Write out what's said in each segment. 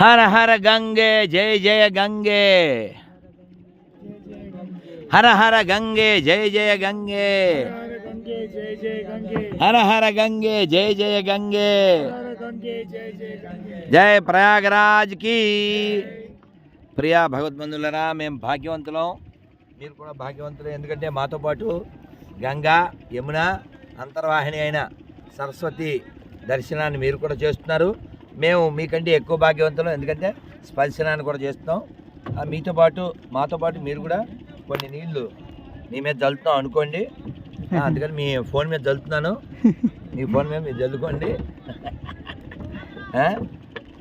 హర హర గంగే జయ జయ గంగే. హర హర గంగే జయ జయ గంగే. గంగే గంగే హర హర గంగే జయ జయ గంగే. గంగే జయ జయ గంగే జయ ప్రయాగరాజ్కి. ప్రియా భగవద్బంధులరా మేము భాగ్యవంతులం. మీరు కూడా భాగ్యవంతులు ఎందుకంటే మాతో పాటు గంగా యమున అంతర్వాహిని అయిన సరస్వతి దర్శనాన్ని మీరు కూడా చేస్తున్నారు. మేము మీకంటే ఎక్కువ భాగ్యవంతులం ఎందుకంటే స్పర్శనాన్ని కూడా చేస్తున్నాం. మీతో పాటు మాతో పాటు మీరు కూడా కొన్ని నీళ్ళు మీ మీద జల్లుతున్నాం అనుకోండి. అందుకని మీ ఫోన్ మీద జల్లుతున్నాను. మీ ఫోన్ మీద మీరు జల్లుకోండి.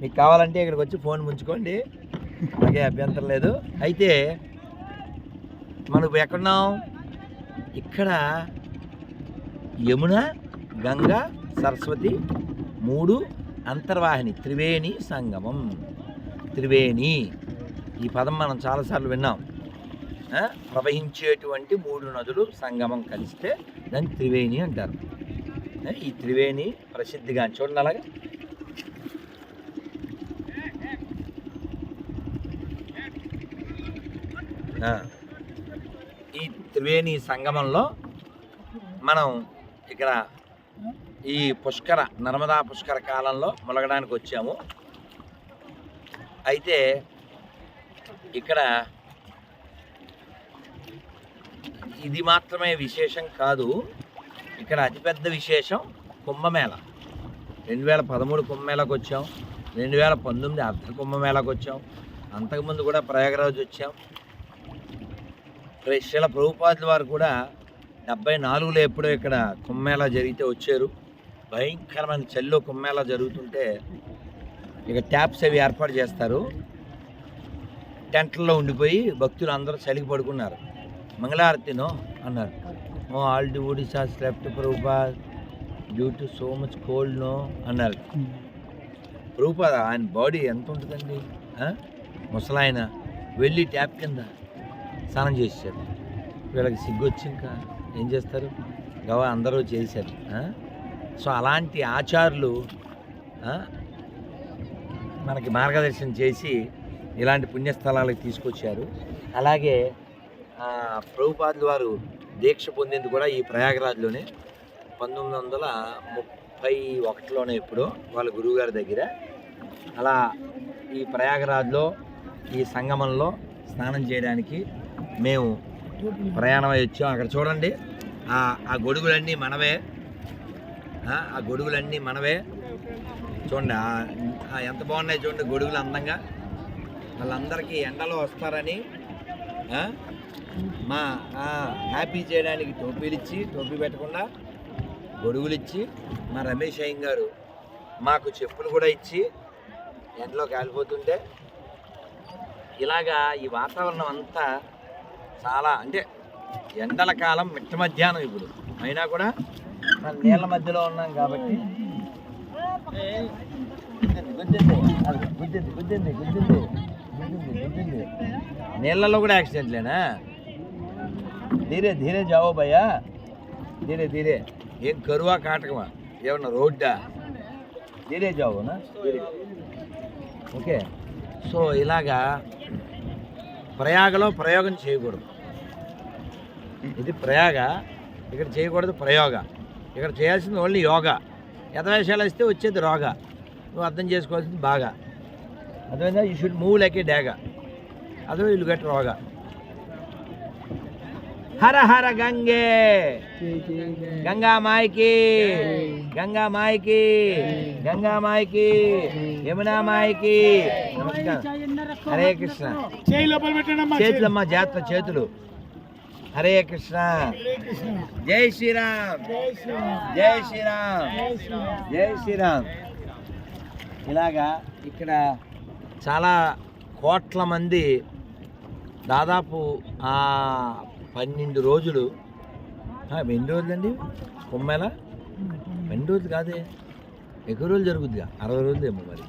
మీకు కావాలంటే ఇక్కడికి వచ్చి ఫోన్ ముంచుకోండి. అలాగే అభ్యంతరం లేదు. అయితే మనం ఇప్పుడు ఎక్కడున్నాం? ఇక్కడ యమున గంగా సరస్వతి మూడు అంతర్వాహిని త్రివేణి సంగమం. త్రివేణి. ఈ పదం మనం చాలాసార్లు విన్నాం. ప్రవహించేటువంటి మూడు నదులు సంగమం కలిస్తే దాన్ని త్రివేణి అంటారు. ఈ త్రివేణి ప్రసిద్ధిగా చూడండి అలాగే. ఈ త్రివేణి సంగమంలో మనం ఇక్కడ ఈ పుష్కర నర్మదా పుష్కర కాలంలో ములగడానికి వచ్చాము. అయితే ఇక్కడ ఇది మాత్రమే విశేషం కాదు. ఇక్కడ అతిపెద్ద విశేషం కుంభమేళ. రెండు వేల పదమూడు కుంభమేళకు వచ్చాం. రెండు వేల పంతొమ్మిది అర్ధ కుంభమేళకు వచ్చాం. అంతకుముందు కూడా ప్రయాగరాజ్ వచ్చాం. శిల ప్రభుపాదుల వారు కూడా డెబ్బై నాలుగులో ఎప్పుడో ఇక్కడ కుంభమేళ జరిగితే వచ్చారు. భయంకరమైన చెల్లో కుమ్మేలా జరుగుతుంటే ఇక ట్యాప్స్ అవి ఏర్పాటు చేస్తారు. టెంట్లలో ఉండిపోయి భక్తులు అందరూ చలికి పడుకున్నారు. మంగళారతినో అన్నారు. ఓ all the Odisha slept Prabhupad due to so much cold no అన్నారు. ప్రభుపాద ఆయన బాడీ ఎంత ఉంటుందండి? ముసలాయన వెళ్ళి ట్యాప్ కింద స్నానం చేశారు వీళ్ళకి సిగ్గు వచ్చి ఇంకా ఏం చేస్తారు? గవా అందరూ చేశారు. సో అలాంటి ఆచారులు మనకి మార్గదర్శనం చేసి ఇలాంటి పుణ్యస్థలాలకు తీసుకొచ్చారు. అలాగే ఆ, ప్రభుపాదుల వారు దీక్ష పొందింది కూడా ఈ ప్రయాగరాజ్లోనే పంతొమ్మిది వందల ముప్పై ఒకటిలోనే ఇప్పుడు వాళ్ళ గురువుగారి దగ్గర. అలా ఈ ప్రయాగరాజ్లో ఈ సంగమంలో స్నానం చేయడానికి మేము ప్రయాణం వచ్చాం. అక్కడ చూడండి ఆ ఆ గొడుగులన్నీ మనవే ఆ, గొడుగులన్నీ మనవే. చూడండి ఎంత బాగున్నాయి చూడండి గొడుగులు అందంగా. వాళ్ళందరికీ ఎండలో వస్తారని మా హ్యాపీ చేయడానికి టోపీలు ఇచ్చి టోపీ పెట్టకుండా గొడుగులు ఇచ్చి మా రమేష్ అయ్యం గారు మాకు చెప్పులు కూడా ఇచ్చి ఎండలో కాలిపోతుంటే ఇలాగా ఈ వాతావరణం అంతా చాలా అంటే ఎండల కాలం మిట్ట మధ్యాహ్నం ఇప్పుడు. అయినా కూడా మనం నీళ్ళ మధ్యలో ఉన్నాం కాబట్టి. గుద్దింది, అది గుద్దింది గుద్దింది గుద్దింది గుద్దింది. గుద్దింది నీళ్ళలో కూడా యాక్సిడెంట్లేనా ధీరే ధీరే జావో భయ్యా. ధీరే ధీరే. ఏం కరువా కాటకమా? ఏమన్నా రోడ్డా? ధీరే జావోనా? ఓకే. సో ఇలాగా ప్రయాగలో ప్రయోగం చేయకూడదు. ఇది ప్రయాగ ఇక్కడ చేయకూడదు ప్రయోగ. ఇక్కడ చేయాల్సింది ఓన్లీ యోగా. యథవేషాలు వస్తే వచ్చేది రోగ. నువ్వు అర్థం చేసుకోవాల్సింది బాగా. అర్థమైందా? You should move like a Daga అదో ఇల్లు గట్టి రోగ. హర హర గంగే. గంగా మాయకి. గంగా మాయకి. గంగా మాయకి. యమునా మాయకి. నమస్కారం. హరే కృష్ణ. చేతులమ్మా జాగ్రత్త చేతులు. హరే కృష్ణ. జై శ్రీరామ్. జై శ్రీరామ్. జై శ్రీరామ్. ఇలాగా ఇక్కడ చాలా కోట్ల మంది దాదాపు పన్నెండు రోజులు. ఎన్ని రోజులండి? కొమ్మేళ రెండు రోజులు కాదే. ఎక్కువ రోజులు జరుగుద్దిగా. అరవై రోజులు ఏమో మరి.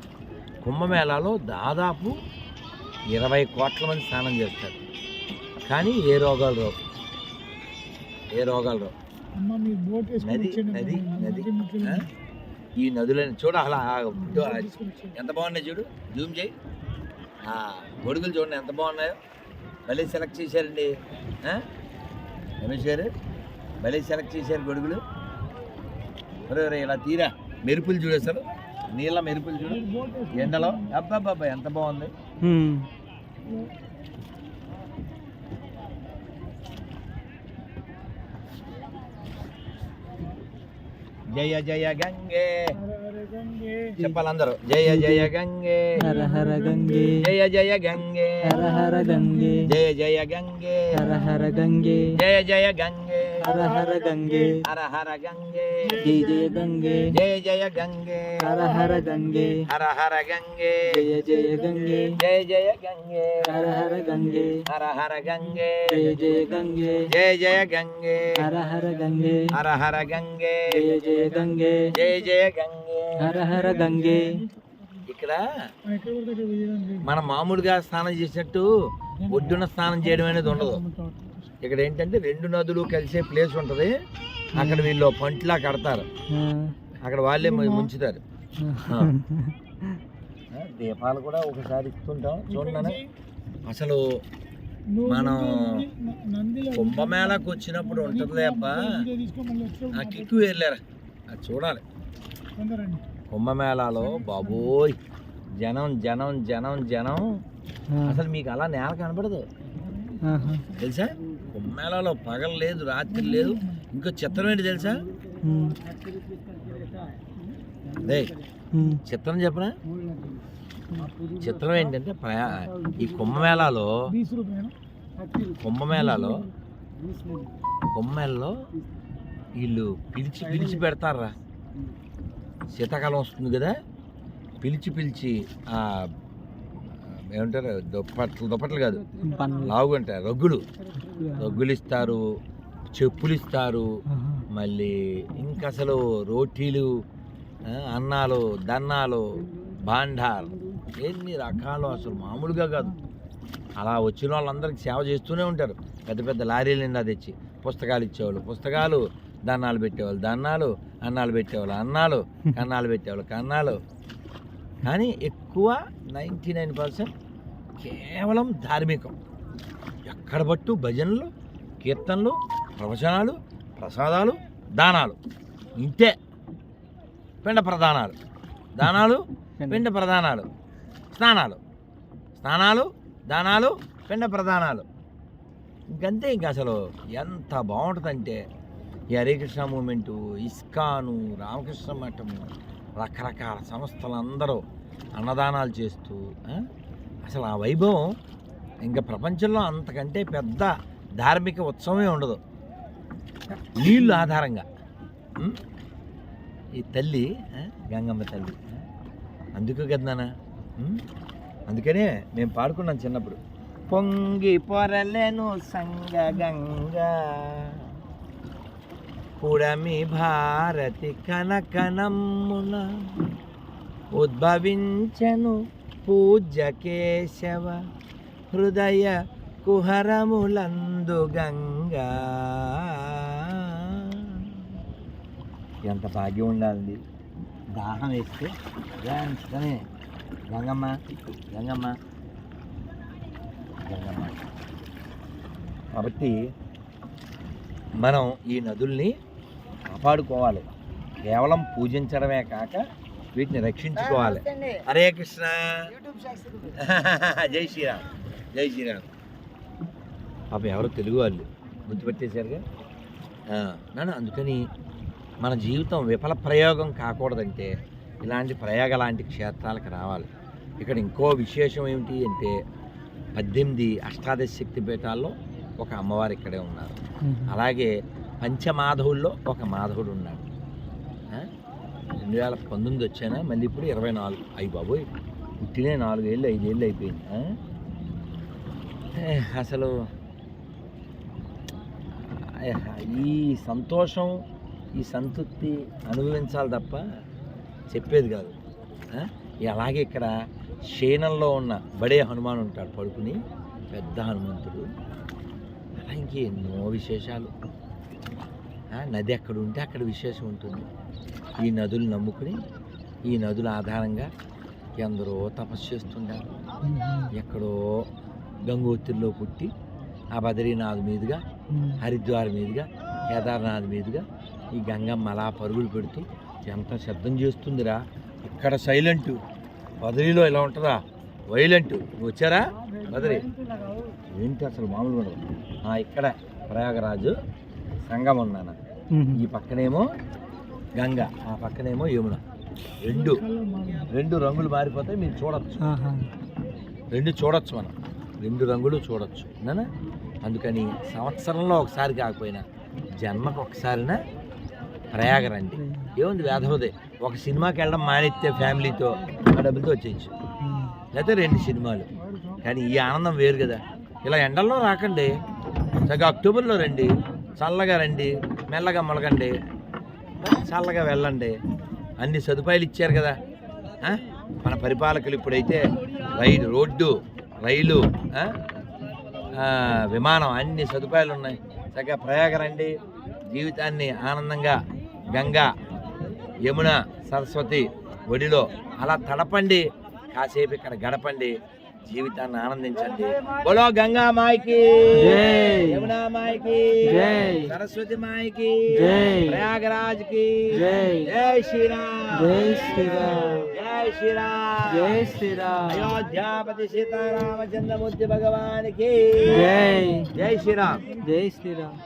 కుంభమేళాలో దాదాపు ఇరవై కోట్ల మంది స్నానం చేస్తారు. కానీ ఏ రోగాలు రావు. ఏ రోగాలు నది నది నది? ఈ నదులని చూడు అలా ఎంత బాగున్నాయి చూడు. జూమ్ చేయి. ఆ, గొడుగులు చూడండి ఎంత బాగున్నాయో. భలే సెలెక్ట్ చేశారండి? రమేష్ గారు భలే సెలెక్ట్ చేశారు గొడుగులు. ఒరే ఇలా తీరా. మెరుపులు చూడు అసలు. నీళ్ళ మెరుపులు చూడు. ఎండలో. అబ్బాబ్బా ఎంత బాగుంది. జయ జయ గంగే చెప్పాలి అందరూ జయ జయ గంగే హర హర గంగే జయ జయ గంగే హర హర గంగే జయ జయ గంగే హర హర గంగే జయ జయ గంగే హర హర గంగే హర హర గంగే జయ జయ గంగే జయ జయ గంగే హర హర గంగే హర హర గంగే జయ జయ గంగే జయ జయ గంగే హర హర గంగే హర హర గంగే జయ జయ గంగే జయ జయ గంగే హర హర గంగే హర హర గంగే జయ జయ గంగే జయ జయ గంగే హర హర గంగే ఇక్కడ మనం మామూలుగా స్నానం చేసినట్టు ఒడ్డున స్నానం చేయడం అనేది ఉండదు. ఇక్కడ ఏంటంటే రెండు నదులు కలిసే ప్లేస్ ఉంటుంది. అక్కడ వీళ్ళు పంటిలా కడతారు. అక్కడ వాళ్ళే ముంచుతారు. దీపాలు కూడా ఒకసారి ఇస్తుంటాం. చూడండి. అసలు మనం కుంభమేళకు వచ్చినప్పుడు ఉంటుంది అబ్బా. ఆ కిక్కు వెళ్ళారు అది చూడాలి. కుంభమేళాలో బాబోయ్. జనం జనం జనం జనం. అసలు మీకు అలా నేల కనబడదు. తెలుసా? కుంభమేళాలో పగలు లేదు రాత్రి లేదు. ఇంకో చిత్రం ఏంటి తెలుసా? రే చిత్రం చెప్పనా చిత్రం ఏంటంటే ప్రయా ఈ కుంభమేళాలో కుంభమేళాలో కుంభమేళలో వీళ్ళు పిలిచి పిలిచి పెడతారా? శీతాకాలం వస్తుంది కదా పిలిచి పిలిచి ఆ ఏమంటారు దుప్పట్లు దుప్పట్లు కాదు లావుగా ఉంటాయి రగ్గులు. రగ్గులు. ఇస్తారు చెప్పులు ఇస్తారు మళ్ళీ ఇంకా అసలు రోటీలు అన్నాలు దన్నాలు బాండాలు ఎన్ని రకాలు అసలు మామూలుగా కాదు. అలా వచ్చిన వాళ్ళందరికీ సేవ చేస్తూనే ఉంటారు. పెద్ద పెద్ద లారీలు నిండా తెచ్చి పుస్తకాలు ఇచ్చేవాళ్ళు. పుస్తకాలు దన్నాలు పెట్టేవాళ్ళు దన్నాలు అన్నాలు పెట్టేవాళ్ళు అన్నాలు కన్నాలు పెట్టేవాళ్ళు కన్నాలు. కానీ ఎక్కువ నైంటీ నైన్ పర్సెంట్ కేవలం ధార్మికం. ఎక్కడ పట్టు భజనలు కీర్తనలు ప్రవచనాలు ప్రసాదాలు దానాలు. ఇంతే. పిండ ప్రదానాలు దానాలు పిండ. ప్రదానాలు స్నానాలు. స్నానాలు దానాలు పిండ ప్రదానాలు ఇంకంతే ఇంక అసలు. ఎంత బాగుంటుందంటే ఈ హరే కృష్ణ మూమెంటు ఇస్కాను రామకృష్ణ మఠము రకరకాల సంస్థలు అందరూ అన్నదానాలు చేస్తూ అసలు ఆ వైభవం ఇంకా ప్రపంచంలో అంతకంటే పెద్ద ధార్మిక ఉత్సవమే ఉండదు. నీళ్ళు ఆధారంగా. ఈ తల్లి గంగమ్మ తల్లి. ఆ, అందుకు కదా నాన్న. అందుకనే మేము పాడుకున్నాం చిన్నప్పుడు. పొంగి పొరలేను సంగ గంగా. పుడమి భారతి కనకనమ్మున ఉద్భవించను పూజ్య కేశవ హృదయ కుహరములందు గంగా. ఎంత భాగ్యం ఉండాలి దాహం వేస్తే వెంటనే గంగమ్మ గంగమ్మ గంగమ్మ. కాబట్టి మనం ఈ నదుల్ని కాపాడుకోవాలి. కేవలం పూజించడమే కాక వీటిని రక్షించుకోవాలి. హరే కృష్ణ. జై శ్రీరామ్. జై శ్రీరామ్. పాపం ఎవరో తెలుగు వాళ్ళు గుర్తుపెట్టేశారుగా? ఆ, నాన్న అందుకని మన జీవితం విఫల ప్రయోగం కాకూడదంటే ఇలాంటి ప్రయోగ లాంటి క్షేత్రాలకు రావాలి. ఇక్కడ ఇంకో విశేషం ఏమిటి అంటే పద్దెనిమిది అష్టాదశ శక్తి పీఠాల్లో ఒక అమ్మవారు ఇక్కడే ఉన్నారు. అలాగే పంచమాధవుల్లో ఒక మాధవుడు ఉన్నాడు. రెండు వేల పంతొమ్మిది వచ్చానా? మళ్ళీ ఇప్పుడు ఇరవై నాలుగు. అయ్యి బాబోయ్ పుట్టినే నాలుగేళ్ళు ఐదేళ్ళు అయిపోయింది. అసలు ఈ సంతోషం ఈ సంతృప్తి అనుభవించాలి తప్ప చెప్పేది కాదు. అలాగే ఇక్కడ క్షీణంలో ఉన్న బడే హనుమాన్ ఉంటాడు పడుకుని పెద్ద హనుమంతుడు. అలా ఇంకెన్నో విశేషాలు. నది ఎక్కడ ఉంటే అక్కడ విశేషం ఉంటుంది. ఈ నదులు నమ్ముకుని ఈ నదుల ఆధారంగా ఎందరో తపస్సు చేస్తుంటారు. ఎక్కడో గంగోత్రిలో పుట్టి ఆ బద్రీనాథ్ మీదుగా హరిద్వార్ మీదుగా కేదార్నాథ్ మీదుగా ఈ గంగమ్మ అలా పరుగులు పెడుతూ ఎంత శబ్దం చేస్తుందిరా. ఇక్కడ సైలెంట్. బదరీలో ఇలా ఉంటుందా? వైలెంట్. నువ్వు వచ్చారా? బదరీ. ఏంటి అసలు మామూలుగా ఇక్కడ ప్రయాగరాజు సంగమం నాన్న. ఈ పక్కనేమో గంగ ఆ పక్కనేమో యమున. రెండు. రెండు రంగులు మారిపోతాయి మీరు చూడొచ్చు. రెండు చూడొచ్చు మనం. రెండు రంగులు చూడొచ్చు. నానా? అందుకని సంవత్సరంలో ఒకసారి కాకపోయినా జన్మకు ఒకసారినా ప్రయాగ రండి ఏముంది వేధవదే? ఒక సినిమాకి వెళ్ళడం మానేస్తే ఫ్యామిలీతో ఆ డబ్బులతో వచ్చేయచ్చు. లేకపోతే రెండు సినిమాలు. కానీ ఈ ఆనందం వేరు కదా. ఇలా ఎండల్లో రాకండి. చక్కగా అక్టోబర్లో రండి. చల్లగా రండి. మెల్లగా మొలగండి. చల్లగా వెళ్ళండి. అన్ని సదుపాయాలు ఇచ్చారు కదా. మన పరిపాలకులు ఇప్పుడైతే రైలు రోడ్డు రైలు విమానం అన్ని సదుపాయాలు ఉన్నాయి. చక్కగా ప్రయాగ రండి. జీవితాన్ని ఆనందంగా గంగా యమున సరస్వతి ఒడిలో అలా తడపండి. కాసేపు ఇక్కడ గడపండి. జీవితాన్ని ఆనందించండి. బలో గంగా మాయకి. యమునా మాయకి. సరస్వతి మాయకి. ప్రయాగరాజ్కి జై. శ్రీరా జై శ్రీరా జై శ్రీరా జై శ్రీరా అయోధ్యాపతి సీతారామచంద్రమూర్తి భగవానికి. జై. జై శ్రీరామ్. జై శ్రీరామ్.